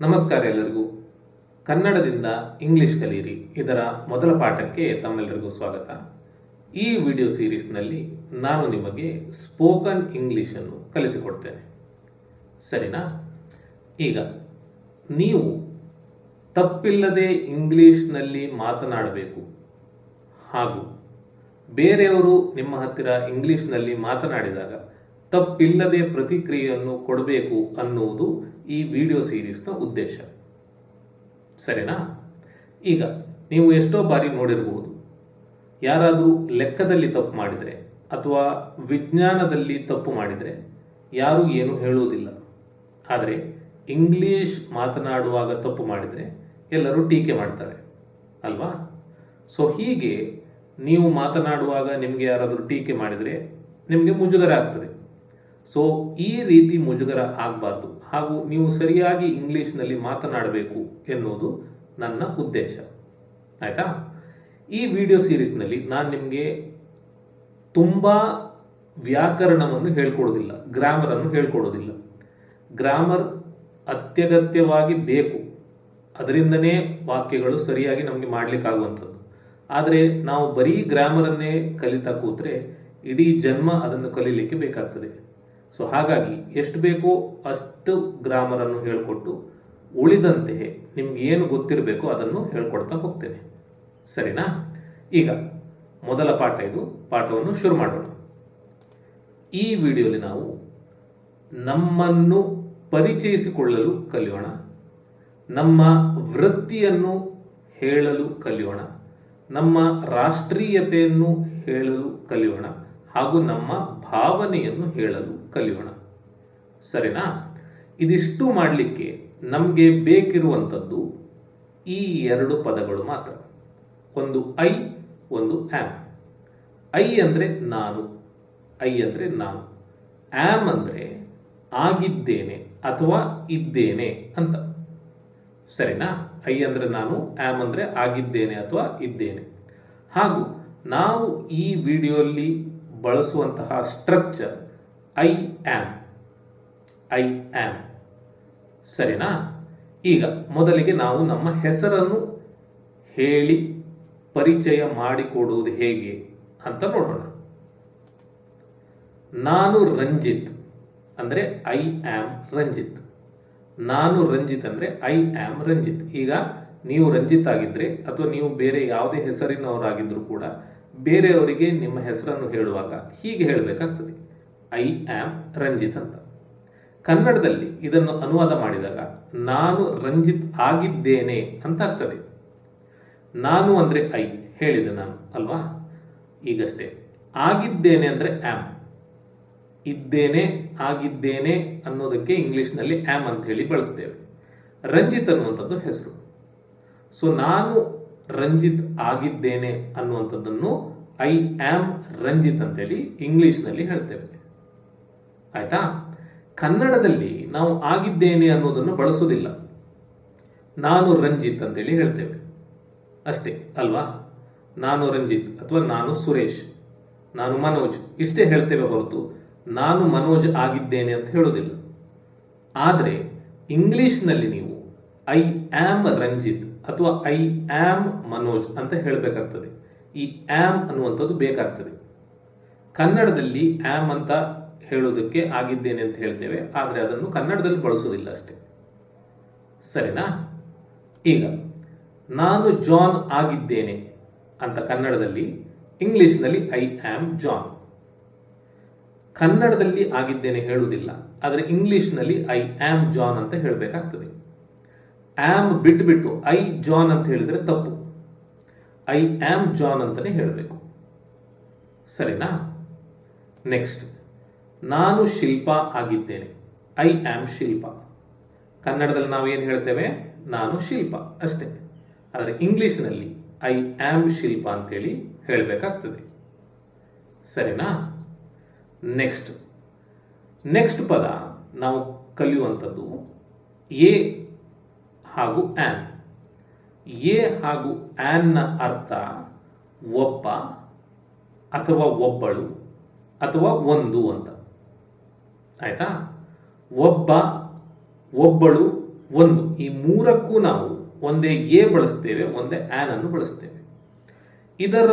ನಮಸ್ಕಾರ ಎಲ್ಲರಿಗೂ. ಕನ್ನಡದಿಂದ ಇಂಗ್ಲಿಷ್ ಕಲಿಯಿರಿ ಇದರ ಮೊದಲ ಪಾಠಕ್ಕೆ ತಮ್ಮೆಲ್ಲರಿಗೂ ಸ್ವಾಗತ. ಈ ವಿಡಿಯೋ ಸೀರೀಸ್ನಲ್ಲಿ ನಾನು ನಿಮಗೆ ಸ್ಪೋಕನ್ ಇಂಗ್ಲೀಷನ್ನು ಕಲಿಸಿಕೊಡ್ತೇನೆ. ಸರಿನಾ? ಈಗ, ನೀವು ತಪ್ಪಿಲ್ಲದೆ ಇಂಗ್ಲೀಷ್ನಲ್ಲಿ ಮಾತನಾಡಬೇಕು. ಹಾಗೂ ಬೇರೆಯವರು ನಿಮ್ಮ ಹತ್ತಿರ ಇಂಗ್ಲೀಷ್ನಲ್ಲಿ ಮಾತನಾಡಿದಾಗ ತಪ್ಪಿಲ್ಲದೆ ಪ್ರತಿಕ್ರಿಯೆಯನ್ನು ಕೊಡಬೇಕು ಅನ್ನುವುದು ಈ ವಿಡಿಯೋ ಸೀರೀಸ್ನ ಉದ್ದೇಶ. ಸರಿನಾ? ಈಗ ನೀವು ಎಷ್ಟೋ ಬಾರಿ ನೋಡಿರಬಹುದು ಯಾರಾದರೂ ಲೆಕ್ಕದಲ್ಲಿ ತಪ್ಪು ಮಾಡಿದರೆ ಅಥವಾ ವಿಜ್ಞಾನದಲ್ಲಿ ತಪ್ಪು ಮಾಡಿದರೆ ಯಾರೂ ಏನು ಹೇಳುವುದಿಲ್ಲ. ಆದರೆ ಇಂಗ್ಲೀಷ್ ಮಾತನಾಡುವಾಗ ತಪ್ಪು ಮಾಡಿದರೆ ಎಲ್ಲರೂ ಟೀಕೆ ಮಾಡ್ತಾರೆ, ಅಲ್ವಾ? ಸೊ ಹೀಗೆ ನೀವು ಮಾತನಾಡುವಾಗ ನಿಮಗೆ ಯಾರಾದರೂ ಟೀಕೆ ಮಾಡಿದರೆ ನಿಮಗೆ ಮುಜುಗರ ಆಗ್ತದೆ. ಸೊ ಈ ರೀತಿ ಮುಜುಗರ ಆಗಬಾರ್ದು. ಹಾಗೂ ನೀವು ಸರಿಯಾಗಿ ಇಂಗ್ಲೀಷ್ನಲ್ಲಿ ಮಾತನಾಡಬೇಕು ಎನ್ನುವುದು ನನ್ನ ಉದ್ದೇಶ. ಆಯಿತಾ? ಈ ವಿಡಿಯೋ ಸೀರೀಸ್ನಲ್ಲಿ ನಾನು ನಿಮಗೆ ತುಂಬ ವ್ಯಾಕರಣವನ್ನು ಹೇಳ್ಕೊಡೋದಿಲ್ಲ ಗ್ರಾಮರನ್ನು ಹೇಳ್ಕೊಡೋದಿಲ್ಲ. ಗ್ರಾಮರ್ ಅತ್ಯಗತ್ಯವಾಗಿ ಬೇಕು. ಅದರಿಂದನೇ ವಾಕ್ಯಗಳು ಸರಿಯಾಗಿ ನಮಗೆ ಮಾಡಲಿಕ್ಕಾಗುವಂಥದ್ದು. ಆದರೆ ನಾವು ಬರೀ ಗ್ರಾಮರನ್ನೇ ಕಲಿತಾ ಕೂತ್ರೆ ಇಡೀ ಜನ್ಮ ಅದನ್ನು ಕಲೀಲಿಕ್ಕೆ ಬೇಕಾಗ್ತದೆ. ಸೊ ಹಾಗಾಗಿ ಎಷ್ಟು ಬೇಕೋ ಅಷ್ಟು ಗ್ರಾಮರನ್ನು ಹೇಳಿಕೊಟ್ಟು ಉಳಿದಂತೆ ನಿಮ್ಗೆ ಏನು ಗೊತ್ತಿರಬೇಕೋ ಅದನ್ನು ಹೇಳ್ಕೊಡ್ತಾ ಹೋಗ್ತೇನೆ. ಸರಿನಾ? ಈಗ ಮೊದಲ ಪಾಠ ಇದು. ಪಾಠವನ್ನು ಶುರು ಮಾಡೋಣ. ಈ ವಿಡಿಯೋಲಿ ನಾವು ನಮ್ಮನ್ನು ಪರಿಚಯಿಸಿಕೊಳ್ಳಲು ಕಲಿಯೋಣ. ನಮ್ಮ ವೃತ್ತಿಯನ್ನು ಹೇಳಲು ಕಲಿಯೋಣ. ನಮ್ಮ ರಾಷ್ಟ್ರೀಯತೆಯನ್ನು ಹೇಳಲು ಕಲಿಯೋಣ. ಹಾಗೂ ನಮ್ಮ ಭಾವನೆಯನ್ನು ಹೇಳಲು ಕಲಿಯೋಣ. ಸರಿನಾ? ಇದಿಷ್ಟು ಮಾಡಲಿಕ್ಕೆ ನಮಗೆ ಬೇಕಿರುವಂಥದ್ದು ಈ ಎರಡು ಪದಗಳು ಮಾತ್ರ. ಒಂದು ಐ, ಒಂದು ಆ್ಯಮ್ ಐ ಅಂದರೆ ನಾನು, ಐ ಅಂದರೆ ನಾನು. ಆ್ಯಮ್ ಅಂದರೆ ಆಗಿದ್ದೇನೆ ಅಥವಾ ಇದ್ದೇನೆ ಅಂತ. ಸರಿನಾ? ಐ ಅಂದರೆ ನಾನು ಆ್ಯಮ್ ಅಂದರೆ ಆಗಿದ್ದೇನೆ ಅಥವಾ ಇದ್ದೇನೆ. ಹಾಗೂ ನಾವು ಈ ವಿಡಿಯೋಲ್ಲಿ ಬಳಸುವಂತಹ structure I am I am ಸರಿನಾ? ಈಗ ಮೊದಲಿಗೆ ನಾವು ನಮ್ಮ ಹೆಸರನ್ನು ಹೇಳಿ ಪರಿಚಯ ಮಾಡಿಕೊಡುವುದು ಹೇಗೆ ಅಂತ ನೋಡೋಣ. ನಾನು ರಂಜಿತ್ ಅಂದರೆ ಐ ಆ್ಯಮ್ ರಂಜಿತ್. ನಾನು ರಂಜಿತ್ ಅಂದರೆ ಐ ಆ್ಯಮ್ ರಂಜಿತ್. ಈಗ ನೀವು ರಂಜಿತ್ ಆಗಿದ್ದರೆ ಅಥವಾ ನೀವು ಬೇರೆ ಯಾವುದೇ ಹೆಸರಿನವರಾಗಿದ್ದರೂ ಕೂಡ ಬೇರೆಯವರಿಗೆ ನಿಮ್ಮ ಹೆಸರನ್ನು ಹೇಳುವಾಗ ಹೀಗೆ ಹೇಳಬೇಕಾಗ್ತದೆ. ಐ ಆಮ್ ರಂಜಿತ್ ಅಂತ. ಕನ್ನಡದಲ್ಲಿ ಇದನ್ನು ಅನುವಾದ ಮಾಡಿದಾಗ ನಾನು ರಂಜಿತ್ ಆಗಿದ್ದೇನೆ ಅಂತ ಆಗ್ತದೆ ನಾನು ಅಂದರೆ ಐ ಹೇಳಿದೆ ನಾನು, ಅಲ್ವಾ? ಈಗಷ್ಟೇ. ಆಗಿದ್ದೇನೆ ಅಂದರೆ ಆ್ಯಮ್ ಇದ್ದೇನೆ, ಆಗಿದ್ದೇನೆ ಅನ್ನೋದಕ್ಕೆ ಇಂಗ್ಲೀಷ್ನಲ್ಲಿ ಆ್ಯಮ್ ಅಂತ ಹೇಳಿ ಬಳಸ್ತೇವೆ. ರಂಜಿತ್ ಅನ್ನುವಂಥದ್ದು ಹೆಸರು. ಸೊ ನಾನು ರಂಜಿತ್ ಆಗಿದ್ದೇನೆ ಅನ್ನುವಂಥದ್ದನ್ನು ಐ ಆಮ್ ರಂಜಿತ್ ಅಂತೇಳಿ ಇಂಗ್ಲೀಷ್ನಲ್ಲಿ ಹೇಳ್ತೇವೆ. ಆಯ್ತಾ? ಕನ್ನಡದಲ್ಲಿ ನಾವು ಆಗಿದ್ದೇನೆ ಅನ್ನೋದನ್ನು ಬಳಸೋದಿಲ್ಲ ನಾನು ರಂಜಿತ್ ಅಂತೇಳಿ ಹೇಳ್ತೇವೆ. ಅಷ್ಟೇ, ಅಲ್ವಾ? ನಾನು ರಂಜಿತ್ ಅಥವಾ ನಾನು ಸುರೇಶ್, ನಾನು ಮನೋಜ್, ಇಷ್ಟೇ ಹೇಳ್ತೇವೆ ಹೊರತು ನಾನು ಮನೋಜ್ ಆಗಿದ್ದೇನೆ ಅಂತ ಹೇಳೋದಿಲ್ಲ ಆದರೆ ಇಂಗ್ಲೀಷ್ನಲ್ಲಿ ನೀವು ಐ ಆಮ್ ರಂಜಿತ್ ಅಥವಾ ಐ ಆಮ್ ಮನೋಜ್ ಅಂತ ಹೇಳಬೇಕಾಗ್ತದೆ. ಈ ಆಮ್ ಅನ್ನುವಂಥದ್ದು ಬೇಕಾಗ್ತದೆ. ಕನ್ನಡದಲ್ಲಿ ಆಮ್ ಅಂತ ಹೇಳೋದಕ್ಕೆ ಆಗಿದ್ದೇನೆ ಅಂತ ಹೇಳ್ತೇವೆ, ಆದರೆ ಅದನ್ನು ಕನ್ನಡದಲ್ಲಿ ಬಳಸೋದಿಲ್ಲ ಅಷ್ಟೇ. ಸರಿನಾ? ಈಗ, ನಾನು ಜಾನ್ ಆಗಿದ್ದೇನೆ ಅಂತ ಕನ್ನಡದಲ್ಲಿ, ಇಂಗ್ಲಿಷ್ನಲ್ಲಿ ಐ ಆಮ್ ಜಾನ್ ಕನ್ನಡದಲ್ಲಿ ಆಗಿದ್ದೇನೆ ಹೇಳುವುದಿಲ್ಲ, ಆದರೆ ಇಂಗ್ಲಿಷ್ನಲ್ಲಿ ಐ ಆಮ್ ಜಾನ್ ಅಂತ ಹೇಳಬೇಕಾಗ್ತದೆ. ಆ್ಯಮ್ ಬಿಟ್ಬಿಟ್ಟು ಐ ಜಾನ್ ಅಂತ ಹೇಳಿದರೆ ತಪ್ಪು. ಐ ಆಮ್ ಜಾನ್ ಅಂತಲೇ ಹೇಳಬೇಕು. ಸರಿನಾ? ನೆಕ್ಸ್ಟ್ ನಾನು ಶಿಲ್ಪ ಆಗಿದ್ದೇನೆ. I am Shilpa. ಕನ್ನಡದಲ್ಲಿ ನಾವು ಏನು ಹೇಳ್ತೇವೆ? ನಾನು ಶಿಲ್ಪ ಅಷ್ಟೇ. ಆದರೆ ಇಂಗ್ಲೀಷ್ನಲ್ಲಿ ಐ ಆಮ್ ಶಿಲ್ಪ ಅಂತೇಳಿ ಹೇಳಬೇಕಾಗ್ತದೆ. ಸರಿನಾ? ನೆಕ್ಸ್ಟ್ ನೆಕ್ಸ್ಟ್ ಪದ ನಾವು ಕಲಿಯುವಂಥದ್ದು ಎ ಹಾಗೂ ಆ್ಯನ್ ಎ ಹಾಗೂ ಆ್ಯನ್ನ ಅರ್ಥ ಒಬ್ಬ ಅಥವಾ ಒಬ್ಬಳು ಅಥವಾ ಒಂದು ಅಂತ. ಆಯಿತಾ? ಒಬ್ಬ, ಒಬ್ಬಳು, ಒಂದು. ಈ ಮೂರಕ್ಕೂ ನಾವು ಒಂದೇ ಎ ಬಳಸ್ತೇವೆ, ಒಂದೇ ಆನ್ ಅನ್ನು ಬಳಸ್ತೇವೆ. ಇದರ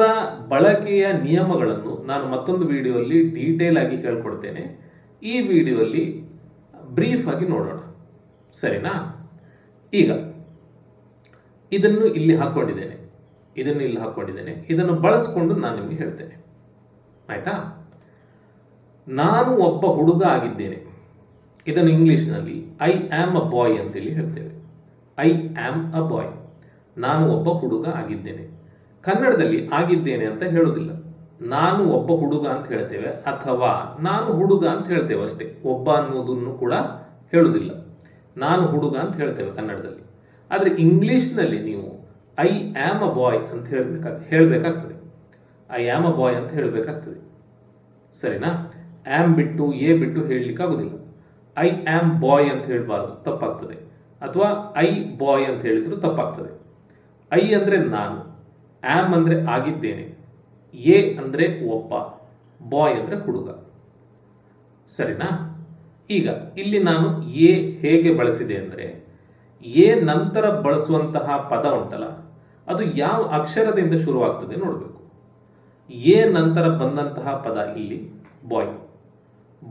ಬಳಕೆಯ ನಿಯಮಗಳನ್ನು ನಾನು ಮತ್ತೊಂದು ವಿಡಿಯೋಲ್ಲಿ ಡೀಟೇಲ್ ಆಗಿ ಹೇಳ್ಕೊಡ್ತೇನೆ. ಈ ವಿಡಿಯೋಲ್ಲಿ ಬ್ರೀಫ್ ಆಗಿ ನೋಡೋಣ. ಸರಿನಾ? ಈಗ ಇದನ್ನು ಇಲ್ಲಿ ಹಾಕ್ಕೊಂಡಿದ್ದೇನೆ ಇದನ್ನು ಇಲ್ಲಿ ಹಾಕ್ಕೊಂಡಿದ್ದೇನೆ ಇದನ್ನು ಬಳಸ್ಕೊಂಡು ನಾನು ನಿಮಗೆ ಹೇಳ್ತೇನೆ. ಆಯ್ತಾ? ನಾನು ಒಬ್ಬ ಹುಡುಗ ಆಗಿದ್ದೇನೆ. ಇದನ್ನು ಇಂಗ್ಲೀಷ್ನಲ್ಲಿ ಐ ಆಮ್ ಅ ಬಾಯ್ ಅಂತೇಳಿ ಹೇಳ್ತೇವೆ. ಐ ಆಮ್ ಅ ಬಾಯ್ ನಾನು ಒಬ್ಬ ಹುಡುಗ ಆಗಿದ್ದೇನೆ. ಕನ್ನಡದಲ್ಲಿ ಆಗಿದ್ದೇನೆ ಅಂತ ಹೇಳೋದಿಲ್ಲ ನಾನು ಒಬ್ಬ ಹುಡುಗ ಅಂತ ಹೇಳ್ತೇವೆ ಅಥವಾ ನಾನು ಹುಡುಗ ಅಂತ ಹೇಳ್ತೇವೆ ಅಷ್ಟೇ. ಒಬ್ಬ ಅನ್ನೋದನ್ನು ಕೂಡ ಹೇಳುವುದಿಲ್ಲ. ನಾನು ಹುಡುಗ ಅಂತ ಹೇಳ್ತೇವೆ ಕನ್ನಡದಲ್ಲಿ. ಆದರೆ ಇಂಗ್ಲೀಷ್ನಲ್ಲಿ ನೀವು, ಐ ಆಮ್ ಅ ಬಾಯ್ ಅಂತ ಹೇಳಬೇಕಾಗ ಹೇಳಬೇಕಾಗ್ತದೆ. ಐ ಆಮ್ ಅ ಬಾಯ್ ಅಂತ ಹೇಳಬೇಕಾಗ್ತದೆ. ಸರಿನಾ? ಆಮ್ ಬಿಟ್ಟು, ಎ ಬಿಟ್ಟು ಹೇಳಲಿಕ್ಕಾಗೋದಿಲ್ಲ. ಐ ಆಮ್ ಬಾಯ್ ಅಂತ ಹೇಳಬಾರ್ದು, ತಪ್ಪಾಗ್ತದೆ. ಅಥವಾ, ಐ ಬಾಯ್ ಅಂತ ಹೇಳಿದ್ರು ತಪ್ಪಾಗ್ತದೆ. ಐ ಅಂದರೆ ನಾನು, ಆಮ್ ಅಂದರೆ ಆಗಿದ್ದೇನೆ, ಎ ಅಂದರೆ ಒಬ್ಬ, ಬಾಯ್ ಅಂದರೆ ಹುಡುಗ. ಸರಿನಾ? ಈಗ ಇಲ್ಲಿ ನಾನು ಎ ಹೇಗೆ ಬಳಸಿದೆ ಅಂದರೆ, ಎ ನಂತರ ಬಳಸುವಂತಹ ಪದ ಉಂಟಲ್ಲ, ಅದು ಯಾವ ಅಕ್ಷರದಿಂದ ಶುರುವಾಗ್ತದೆ ನೋಡಬೇಕು. ಎ ನಂತರ ಬಂದಂತಹ ಪದ ಇಲ್ಲಿ, ಬಾಯ್.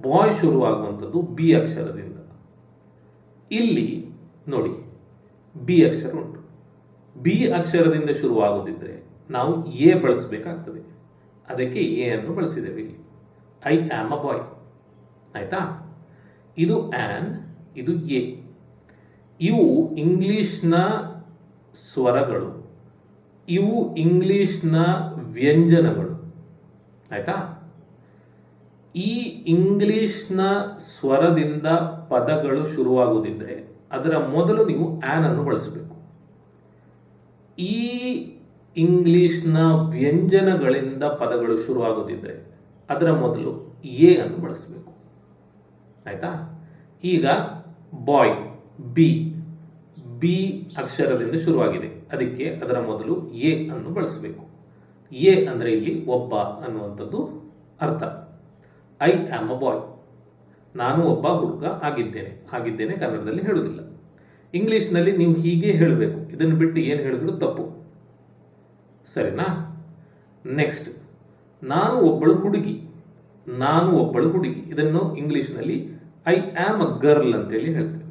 ಬಾಯ್ ಶುರುವಾಗುವಂಥದ್ದು ಬಿ ಅಕ್ಷರದಿಂದ. ಇಲ್ಲಿ ನೋಡಿ, ಬಿ ಅಕ್ಷರ ಉಂಟು. ಬಿ ಅಕ್ಷರದಿಂದ ಶುರುವಾಗೋದಿದ್ದರೆ ನಾವು ಎ ಬಳಸಬೇಕಾಗ್ತದೆ. ಅದಕ್ಕೆ ಎ ಅನ್ನು ಬಳಸಿದ್ದೇವೆ ಇಲ್ಲಿ. ಐ ಆಮ್ ಅ ಬಾಯ್ ಆಯ್ತಾ? ಇದು ಆ್ಯನ್ ಇದು ಎ. ಇವು ಇಂಗ್ಲಿಷ್ನ ಸ್ವರಗಳು. ಇವು ಇಂಗ್ಲಿಷ್ನ ವ್ಯಂಜನಗಳು. ಆಯ್ತಾ? ಈ ಇಂಗ್ಲಿಷ್ನ ಸ್ವರದಿಂದ ಪದಗಳು ಶುರುವಾಗುವುದಿದ್ರೆ ಅದರ ಮೊದಲು ನೀವು ಆನ್ ಅನ್ನು ಬಳಸಬೇಕು. ಈ ಇಂಗ್ಲಿಷ್ನ ವ್ಯಂಜನಗಳಿಂದ ಪದಗಳು ಶುರುವಾಗುವುದಿದ್ರೆ ಅದರ ಮೊದಲು ಎ ಅನ್ನು ಬಳಸಬೇಕು. ಆಯ್ತಾ? ಈಗ ಬಾಯ್ ಬಿ ಬಿ ಅಕ್ಷರದಿಂದ ಶುರುವಾಗಿದೆ. ಅದಕ್ಕೆ ಅದರ ಮೊದಲು ಎ ಅನ್ನು ಬಳಸಬೇಕು. ಎ ಅಂದರೆ ಇಲ್ಲಿ ಒಬ್ಬ ಅನ್ನುವಂಥದ್ದು ಅರ್ಥ. ಐ ಆಮ್ ಅ ಬಾಯ್ ನಾನು ಒಬ್ಬ ಹುಡುಗ ಆಗಿದ್ದೇನೆ. ಆಗಿದ್ದೇನೆ ಕನ್ನಡದಲ್ಲಿ ಹೇಳುವುದಿಲ್ಲ. ಇಂಗ್ಲೀಷ್ನಲ್ಲಿ ನೀವು ಹೀಗೆ ಹೇಳಬೇಕು. ಇದನ್ನು ಬಿಟ್ಟು ಏನು ಹೇಳಿದ್ರು ತಪ್ಪು. ಸರಿನಾ? ನೆಕ್ಸ್ಟ್ ನಾನು ಒಬ್ಬಳು ಹುಡುಗಿ. ನಾನು ಒಬ್ಬಳು ಹುಡುಗಿ. ಇದನ್ನು ಇಂಗ್ಲೀಷ್ನಲ್ಲಿ ಐ ಆಮ್ ಅ ಗರ್ಲ್ ಅಂತೇಳಿ ಹೇಳ್ತೇವೆ.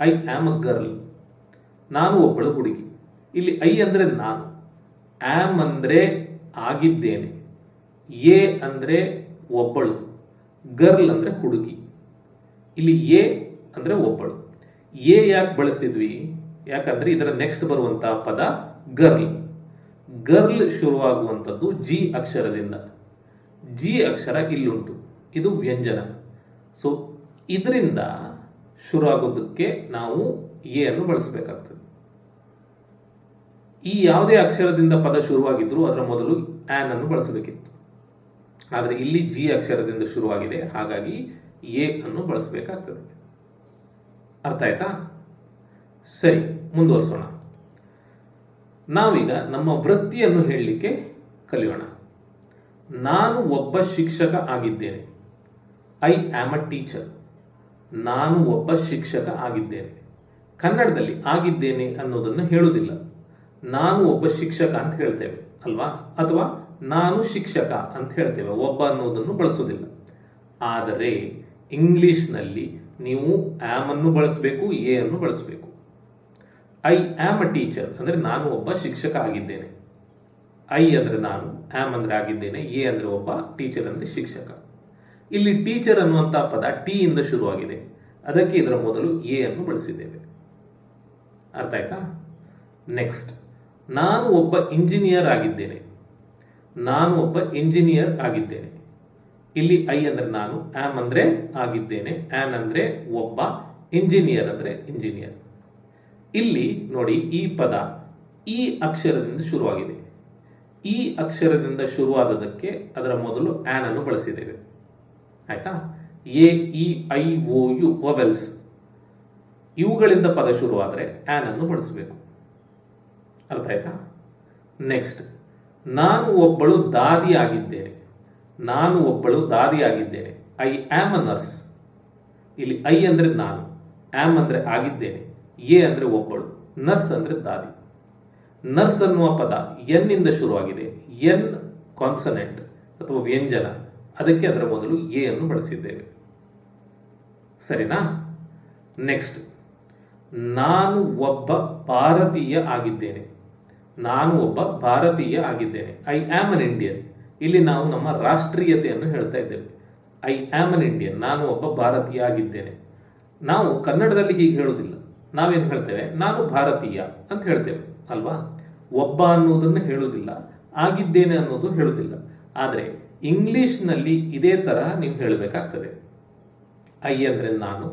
ಐ ಆಮ್ ಅ ಗರ್ಲ್ ನಾನು ಒಬ್ಬಳು ಹುಡುಗಿ. ಇಲ್ಲಿ ಐ ಅಂದರೆ ನಾನು. ಆಮ್ ಅಂದರೆ ಆಗಿದ್ದೇನೆ. ಎ ಅಂದರೆ ಒಬ್ಬಳು. ಗರ್ಲ್ ಅಂದರೆ ಹುಡುಗಿ. ಇಲ್ಲಿ ಎ ಅಂದರೆ ಒಬ್ಬಳು. ಎ ಯಾಕೆ ಬಳಸಿದ್ವಿ? ಯಾಕಂದರೆ ಇದರ ನೆಕ್ಸ್ಟ್ ಬರುವಂತಹ ಪದ ಗರ್ಲ್ ಗರ್ಲ್ ಶುರುವಾಗುವಂಥದ್ದು ಜಿ ಅಕ್ಷರದಿಂದ. ಜಿ ಅಕ್ಷರ ಇಲ್ಲುಂಟು. ಇದು ವ್ಯಂಜನ. ಸೊ ಇದರಿಂದ ಶುರುವಾಗೋದಕ್ಕೆ ನಾವು ಎ ಅನ್ನು ಬಳಸಬೇಕಾಗ್ತದೆ. ಈ ಯಾವುದೇ ಅಕ್ಷರದಿಂದ ಪದ ಶುರುವಾಗಿದ್ದರೂ ಅದರ ಮೊದಲು ಆನ್ ಅನ್ನು ಬಳಸಬೇಕಿತ್ತು. ಆದರೆ ಇಲ್ಲಿ ಜಿ ಅಕ್ಷರದಿಂದ ಶುರುವಾಗಿದೆ. ಹಾಗಾಗಿ ಎ ಅನ್ನು ಬಳಸಬೇಕಾಗ್ತದೆ. ಅರ್ಥ ಆಯ್ತಾ? ಸರಿ, ಮುಂದುವರಿಸೋಣ. ನಾವೀಗ ನಮ್ಮ ವೃತ್ತಿಯನ್ನು ಹೇಳಲಿಕ್ಕೆ ಕಲಿಯೋಣ. ನಾನು ಒಬ್ಬ ಶಿಕ್ಷಕ ಆಗಿದ್ದೇನೆ. ಐ ಆಮ್ ಅ ಟೀಚರ್ ನಾನು ಒಬ್ಬ ಶಿಕ್ಷಕ ಆಗಿದ್ದೇನೆ. ಕನ್ನಡದಲ್ಲಿ ಆಗಿದ್ದೇನೆ ಅನ್ನೋದನ್ನು ಹೇಳುವುದಿಲ್ಲ. ನಾನು ಒಬ್ಬ ಶಿಕ್ಷಕ ಅಂತ ಹೇಳ್ತೇವೆ, ಅಲ್ವಾ? ಅಥವಾ ನಾನು ಶಿಕ್ಷಕ ಅಂತ ಹೇಳ್ತೇವೆ, ಒಬ್ಬ ಅನ್ನೋದನ್ನು ಬಳಸೋದಿಲ್ಲ ಆದರೆ ಇಂಗ್ಲಿಷ್ನಲ್ಲಿ ನೀವು ಆಮ್ ಅನ್ನು ಬಳಸಬೇಕು, ಎ ಅನ್ನು ಬಳಸಬೇಕು. ಐ ಆಮ್ ಅ ಟೀಚರ್ ಅಂದರೆ ನಾನು ಒಬ್ಬ ಶಿಕ್ಷಕ ಆಗಿದ್ದೇನೆ. ಐ ಅಂದರೆ ನಾನು ಆಮ್ ಅಂದರೆ ಆಗಿದ್ದೇನೆ, ಎ ಅಂದರೆ ಒಬ್ಬ ಟೀಚರ್ ಅಂದರೆ ಶಿಕ್ಷಕ. ಇಲ್ಲಿ ಟೀಚರ್ ಅನ್ನುವಂಥ ಪದ ಟಿ ಇಂದ ಶುರುವಾಗಿದೆ. ಅದಕ್ಕೆ ಇದರ ಮೊದಲು ಎ ಅನ್ನು ಬಳಸಿದ್ದೇವೆ. ಅರ್ಥ ಆಯ್ತಾ? ನೆಕ್ಸ್ಟ್ ನಾನು ಒಬ್ಬ ಇಂಜಿನಿಯರ್ ಆಗಿದ್ದೇನೆ. ನಾನು ಒಬ್ಬ ಇಂಜಿನಿಯರ್ ಆಗಿದ್ದೇನೆ. ಇಲ್ಲಿ ಐ ಅಂದರೆ ನಾನು ಆಮ್ ಅಂದರೆ ಆಗಿದ್ದೇನೆ ಆನ್ ಅಂದರೆ ಒಬ್ಬ ಇಂಜಿನಿಯರ್ ಅಂದರೆ ಇಂಜಿನಿಯರ್ ಇಲ್ಲಿ ನೋಡಿ ಈ ಪದ ಈ ಅಕ್ಷರದಿಂದ ಶುರುವಾಗಿದೆ. ಈ ಅಕ್ಷರದಿಂದ ಶುರುವಾದದಕ್ಕೆ ಅದರ ಮೊದಲು ಆನ್ ಅನ್ನು ಬಳಸಿದ್ದೇವೆ. ಆಯ್ತಾ? A, E, I, O, U vowels ಇವುಗಳಿಂದ ಪದ ಶುರುವಾದರೆ ಆನ್ ಅನ್ನು ಬಳಸಬೇಕು. ಅರ್ಥ ಆಯ್ತಾ? ನೆಕ್ಸ್ಟ್ ನಾನು ಒಬ್ಬಳು ದಾದಿ ಆಗಿದ್ದೇನೆ. ನಾನು ಒಬ್ಬಳು ದಾದಿ ಆಗಿದ್ದೇನೆ. ಐ ಆಮ್ ಅ ನರ್ಸ್ ಇಲ್ಲಿ ಐ ಅಂದರೆ ನಾನು ಆಮ್ ಅಂದರೆ ಆಗಿದ್ದೇನೆ. ಎ ಅಂದರೆ ಒಬ್ಬಳು ನರ್ಸ್ ಅಂದರೆ ದಾದಿ. ನರ್ಸ್ ಅನ್ನುವ ಪದ ಎನ್ನಿಂದ ಶುರುವಾಗಿದೆ. ಎನ್ ಕಾನ್ಸನೆಂಟ್ ಅಥವಾ ವ್ಯಂಜನ. ಅದಕ್ಕೆ ಅದರ ಮೊದಲು ಎ ಅನ್ನು ಬಳಸಿದ್ದೇವೆ. ಸರಿನಾ? ನೆಕ್ಸ್ಟ್. ನಾನು ಒಬ್ಬ ಭಾರತೀಯ ಆಗಿದ್ದೇನೆ. ನಾನು ಒಬ್ಬ ಭಾರತೀಯ ಆಗಿದ್ದೇನೆ. I am an Indian. ಇಲ್ಲಿ ನಾವು ನಮ್ಮ ರಾಷ್ಟ್ರೀಯತೆಯನ್ನು ಹೇಳ್ತಾ ಇದ್ದೇವೆ. I am an Indian. ನಾನು ಒಬ್ಬ ಭಾರತೀಯ ಆಗಿದ್ದೇನೆ. ನಾವು ಕನ್ನಡದಲ್ಲಿ ಹೀಗೆ ಹೇಳುವುದಿಲ್ಲ. ನಾವೇನು ಹೇಳ್ತೇವೆ? ನಾನು ಭಾರತೀಯ ಅಂತ ಹೇಳ್ತೇವೆ. ಅಲ್ವಾ? ಒಬ್ಬ ಅನ್ನೋದನ್ನು ಹೇಳುವುದಿಲ್ಲ ಆಗಿದ್ದೇನೆ ಅನ್ನೋದು ಹೇಳುವುದಿಲ್ಲ ಆದರೆ ಇಂಗ್ಲಿಷ್ನಲ್ಲಿ ಇದೇ ತರಹ ನೀವು ಹೇಳಬೇಕಾಗ್ತದೆ. ಐ ಅಂದರೆ ನಾನು,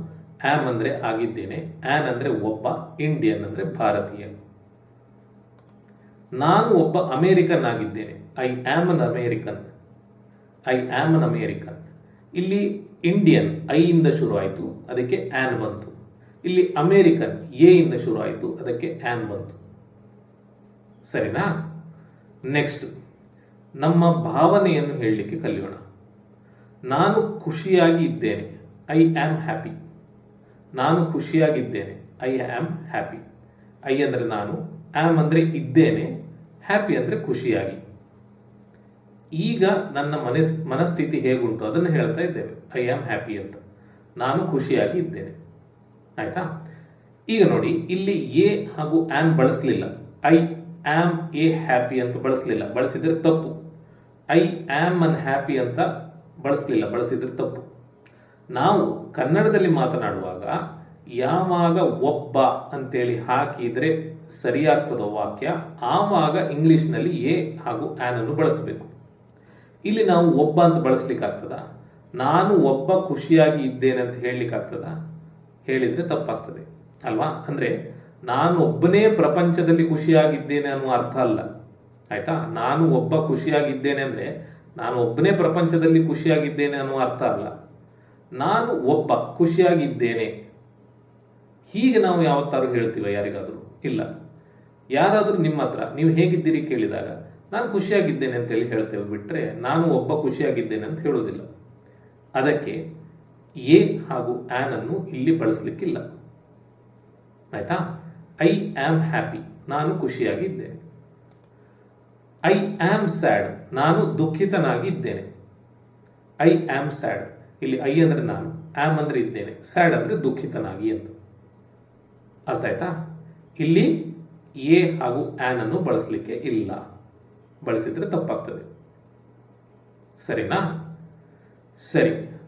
ಆಮ್ ಅಂದರೆ ಆಗಿದ್ದೇನೆ, ಆನ್ ಅಂದರೆ ಒಬ್ಬ, ಇಂಡಿಯನ್ ಅಂದರೆ ಭಾರತೀಯ. ನಾನು ಒಬ್ಬ ಅಮೇರಿಕನ್ ಆಗಿದ್ದೇನೆ I am an American. I am an American. ಇಲ್ಲಿ ಇಂಡಿಯನ್, ಐ ಇಂದ ಶುರುವಾಯಿತು ಅದಕ್ಕೆ ಆನ್ ಬಂತು. ಇಲ್ಲಿ ಅಮೇರಿಕನ್, ಎ ಇಂದ ಶುರುವಾಯಿತು ಅದಕ್ಕೆ ಆನ್ ಬಂತು. ಸರಿನಾ? ನೆಕ್ಸ್ಟ್ ನಮ್ಮ ಭಾವನೆಯನ್ನು ಹೇಳಲಿಕ್ಕೆ ಕಲಿಯೋಣ. ನಾನು ಖುಷಿಯಾಗಿ ಇದ್ದೇನೆ ಐ ಆಮ್ ಹ್ಯಾಪಿ ನಾನು ಖುಷಿಯಾಗಿದ್ದೇನೆ. ಐ ಆಮ್ ಹ್ಯಾಪಿ ಐ ಅಂದರೆ ನಾನು ಆಮ್ ಅಂದರೆ ಇದ್ದೇನೆ. ಹ್ಯಾಪಿ ಅಂದರೆ ಖುಷಿಯಾಗಿ. ಈಗ ನನ್ನ ಮನಸ್, ಮನಸ್ಥಿತಿ ಹೇಗುಂಟು ಅದನ್ನು ಹೇಳ್ತಾ ಇದ್ದೇವೆ. ಐ ಆಮ್ ಹ್ಯಾಪಿ ಅಂತ. ನಾನು ಖುಷಿಯಾಗಿ ಇದ್ದೇನೆ. ಆಯಿತಾ? ಈಗ ನೋಡಿ, ಇಲ್ಲಿ ಎ ಹಾಗೂ ಆಮ್ ಬಳಸಲಿಲ್ಲ. ಐ ಆಮ್ ಎ ಹ್ಯಾಪಿ ಅಂತ ಬಳಸಲಿಲ್ಲ. ಬಳಸಿದರೆ ತಪ್ಪು. ಐ ಆಮ್ ಅನ್ ಹ್ಯಾಪಿ ಅಂತ ಬಳಸಲಿಲ್ಲ. ಬಳಸಿದರೆ ತಪ್ಪು. ನಾವು ಕನ್ನಡದಲ್ಲಿ ಮಾತನಾಡುವಾಗ ಯಾವಾಗ ಒಬ್ಬ ಅಂತೇಳಿ ಹಾಕಿದರೆ ಸರಿಯಾಗ್ತದೋ ವಾಕ್ಯ, ಆವಾಗ ಇಂಗ್ಲಿಷ್ನಲ್ಲಿ ಎ ಹಾಗೂ ಆನ್ ಅನ್ನು ಬಳಸಬೇಕು. ಇಲ್ಲಿ ನಾವು ಒಬ್ಬ ಅಂತ ಬಳಸಲಿಕ್ಕಾಗ್ತದ? ನಾನು ಒಬ್ಬ ಖುಷಿಯಾಗಿ ಇದ್ದೇನೆ ಅಂತ ಹೇಳಲಿಕ್ಕಾಗ್ತದ? ಹೇಳಿದರೆ ತಪ್ಪಾಗ್ತದೆ. ಅಲ್ವಾ? ಅಂದರೆ ನಾನು ಒಬ್ಬನೇ ಪ್ರಪಂಚದಲ್ಲಿ ಖುಷಿಯಾಗಿದ್ದೇನೆ ಅನ್ನುವ ಅರ್ಥ ಅಲ್ಲ. ಆಯ್ತಾ? ನಾನು ಒಬ್ಬ ಖುಷಿಯಾಗಿದ್ದೇನೆ ಅಂದರೆ ನಾನು ಒಬ್ಬನೇ ಪ್ರಪಂಚದಲ್ಲಿ ಖುಷಿಯಾಗಿದ್ದೇನೆ ಅನ್ನುವ ಅರ್ಥ ಅಲ್ಲ. ನಾನು ಒಬ್ಬ ಖುಷಿಯಾಗಿದ್ದೇನೆ. ಹೀಗೆ ನಾವು ಯಾವತ್ತಾರು ಹೇಳ್ತೀವ ಯಾರಿಗಾದರೂ? ಇಲ್ಲ. ಯಾರಾದರೂ ನಿಮ್ಮ ಹತ್ರ, ನೀವು ಹೇಗಿದ್ದೀರಿ ಕೇಳಿದಾಗ, ನಾನು ಖುಷಿಯಾಗಿದ್ದೇನೆ ಅಂತೇಳಿ ಹೇಳ್ತೇವೆ ಬಿಟ್ಟರೆ ನಾನು ಒಬ್ಬ ಖುಷಿಯಾಗಿದ್ದೇನೆ ಅಂತ ಹೇಳೋದಿಲ್ಲ ಅದಕ್ಕೆ ಎ ಹಾಗೂ ಆನ್ ಅನ್ನು ಇಲ್ಲಿ ಬಳಸಲಿಕ್ಕಿಲ್ಲ. ಆಯ್ತಾ? ಐ ಆಮ್ ಹ್ಯಾಪಿ ನಾನು ಖುಷಿಯಾಗಿದ್ದೇನೆ. ಐ ಆಮ್ ಸ್ಯಾಡ್ ನಾನು ದುಃಖಿತನಾಗಿದ್ದೇನೆ. ಐ ಆಮ್ ಸ್ಯಾಡ್ ಇಲ್ಲಿ ಐ ಅಂದರೆ ನಾನು. ಆಮ್ ಅಂದರೆ ಇದ್ದೇನೆ. ಸ್ಯಾಡ್ ಅಂದರೆ ದುಃಖಿತನಾಗಿ ಅಂತ. ಅರ್ಥ ಆಯ್ತಾ? ಇಲ್ಲಿ ಎ ಹಾಗೂ ಆನ್ ಅನ್ನು ಬಳಸಲಿಕ್ಕೆ ಇಲ್ಲ. ಬಳಸಿದರೆ ತಪ್ಪಾಗ್ತದೆ. ಸರಿನಾ? ಸರಿ.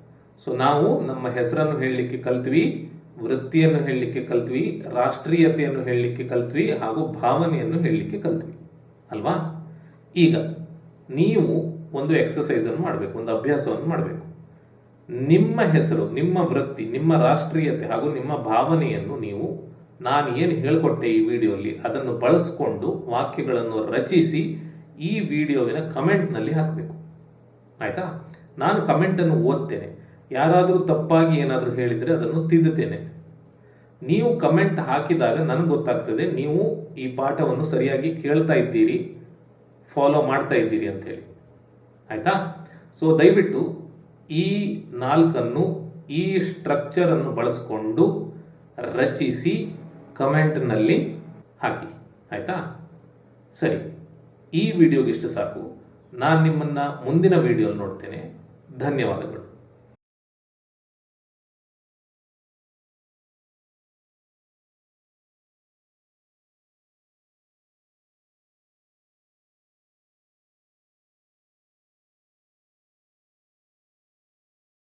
ಸೊ ನಾವು ನಮ್ಮ ಹೆಸರನ್ನು ಹೇಳಲಿಕ್ಕೆ ಕಲ್ತ್ವಿ. ವೃತ್ತಿಯನ್ನು ಹೇಳಲಿಕ್ಕೆ ಕಲ್ತ್ವಿ, ರಾಷ್ಟ್ರೀಯತೆಯನ್ನು ಹೇಳಲಿಕ್ಕೆ ಕಲ್ತ್ವಿ ಹಾಗೂ ಭಾವನೆಯನ್ನು ಹೇಳಲಿಕ್ಕೆ ಕಲ್ತ್ವಿ. ಅಲ್ವಾ? ಈಗ ನೀವು ಒಂದು ಎಕ್ಸಸೈಸನ್ನು ಮಾಡಬೇಕು, ಒಂದು ಅಭ್ಯಾಸವನ್ನು ಮಾಡಬೇಕು. ನಿಮ್ಮ ಹೆಸರು, ನಿಮ್ಮ ವೃತ್ತಿ, ನಿಮ್ಮ ರಾಷ್ಟ್ರೀಯತೆ ಹಾಗೂ ನಿಮ್ಮ ಭಾವನೆಯನ್ನು ನೀವು, ನಾನು ಏನು ಹೇಳಿಕೊಟ್ಟೆ ಈ ವಿಡಿಯೋಲಿ ಅದನ್ನು ಬಳಸ್ಕೊಂಡು ವಾಕ್ಯಗಳನ್ನು ರಚಿಸಿ ಈ ವಿಡಿಯೋವಿನ ಕಮೆಂಟ್ನಲ್ಲಿ ಹಾಕಬೇಕು. ಆಯಿತಾ? ನಾನು ಕಮೆಂಟನ್ನು ಓದ್ತೇನೆ. ಯಾರಾದರೂ ತಪ್ಪಾಗಿ ಏನಾದರೂ ಹೇಳಿದರೆ ಅದನ್ನು ತಿದ್ದುತ್ತೇನೆ. ನೀವು ಕಮೆಂಟ್ ಹಾಕಿದಾಗ ನನಗೆ ಗೊತ್ತಾಗ್ತದೆ, ನೀವು ಈ ಪಾಠವನ್ನು ಸರಿಯಾಗಿ ಕೇಳ್ತಾ ಇದ್ದೀರಿ, ಫಾಲೋ ಮಾಡ್ತಾ ಇದ್ದೀರಿ ಅಂಥೇಳಿ. ಆಯಿತಾ? ಸೊ ದಯವಿಟ್ಟು ಈ ನಾಲ್ಕನ್ನು, ಈ ಸ್ಟ್ರಕ್ಚರನ್ನು ಬಳಸಿಕೊಂಡು ರಚಿಸಿ ಕಮೆಂಟ್ನಲ್ಲಿ ಹಾಕಿ. ಆಯಿತಾ? ಸರಿ. ಈ ವಿಡಿಯೋಗೆ ಇಷ್ಟು ಸಾಕು. ನಾನು ನಿಮ್ಮನ್ನು ಮುಂದಿನ ವಿಡಿಯೋ ನೋಡ್ತೇನೆ. ಧನ್ಯವಾದಗಳು.